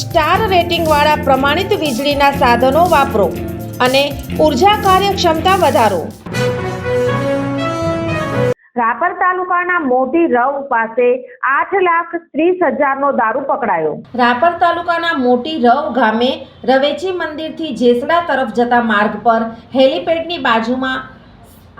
Star રેટિંગવાળા પ્રમાણિત વીજળીના સાધનો વાપરો અને ઊર્જા કાર્યક્ષમતા વધારો. રાપર તાલુકાના મોટી રવ પાસે આઠ લાખ ત્રીસ હજારનો દારૂ પકડાયો. રાપર તાલુકાના મોટી રવ ગામે રવેચી મંદિરથી જેસડા તરફ જતા માર્ગ પર હેલીપેડની બાજુમાં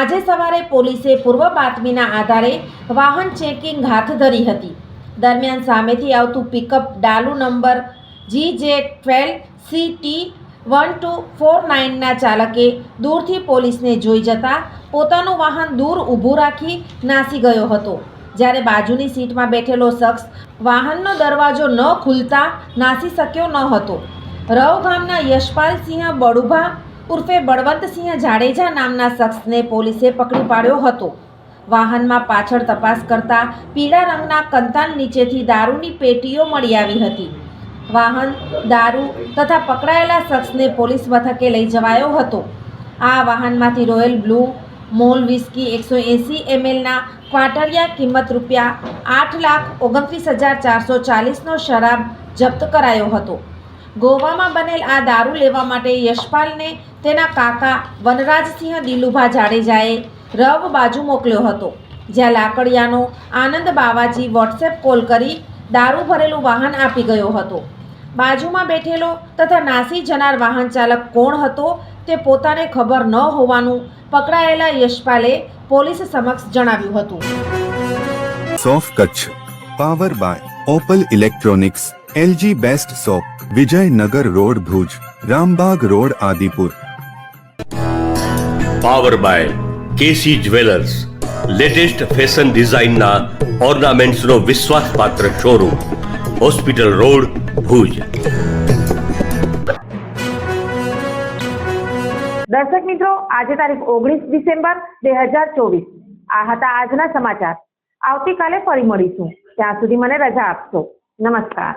આજે સવારે પોલીસે પૂર્વ બાતમીના આધારે વાહન ચેકિંગ હાથ ધરી હતી. દરમિયાન સામેથી આવતું pickup Dalu number G J twelve C T one two four નાઇનના ચાલકે દૂરથી પોલીસને જોઈ જતા પોતાનું વાહન દૂર ઊભું રાખી નાસી ગયો હતો. જ્યારે બાજુની સીટમાં બેઠેલો શખ્સ વાહનનો દરવાજો ન ખુલતા નાસી શક્યો ન હતો. રવ ગામના યશપાલસિંહ બડુભા ઉર્ફે બળવંતસિંહ જાડેજા નામના શખ્સને પોલીસે પકડી પાડ્યો હતો. વાહનમાં પાછળ તપાસ કરતા પીળા રંગના કંતાન નીચેથી દારૂની પેટીઓ મળી આવી હતી. વાહન, દારૂ તથા પકડાયેલા શખ્સને પોલીસ મથકે લઈ જવાયો હતો. આ વાહનમાંથી રોયલ બ્લુ મોલ વિસ્કી એકસો એંસી એમએલના ક્વાટરિયા કિંમત રૂપિયા આઠ લાખ ઓગણત્રીસ હજાર ચારસો ચાલીસનો શરાબ જપ્ત કરાયો હતો. ગોવામાં બનેલ આ દારૂ લેવા માટે યશપાલને તેના કાકા વનરાજસિંહ દિલુભા જાડેજાએ રવ બાજુ મોકલ્યો હતો. જ્યાં લાકડિયાનો આનંદ બાવાજી વોટ્સએપ કોલ કરી દારૂ ભરેલું વાહન આપી ગયો હતો. બાજુમાં બેઠેલો તથા નાસી જનાર વાહન ચાલક કોણ હતો તે પોતાને ખબર ન હોવાનું પકડાયેલા યશપાલે પોલીસ સમક્ષ જણાવ્યું હતું. સોફ Kutch power by Opal electronics LG best shop Vijaynagar road Bhuj Rambag road Adipur. Power by KC jewellers latest fashion ડિઝાઇનના ઓર્નામેન્ટ્સનો વિશ્વાસપાત્ર શોરૂમ હોસ્પિટલ રોડ ભુજ. દર્શક મિત્રો, આજે તારીખ ઓગણીસ ડિસેમ્બર બે હજાર ચોવીસ. આ હતા આજના સમાચાર. આવતીકાલે ફરી મળીશું. ત્યાં સુધી મને રજા આપશો. નમસ્કાર.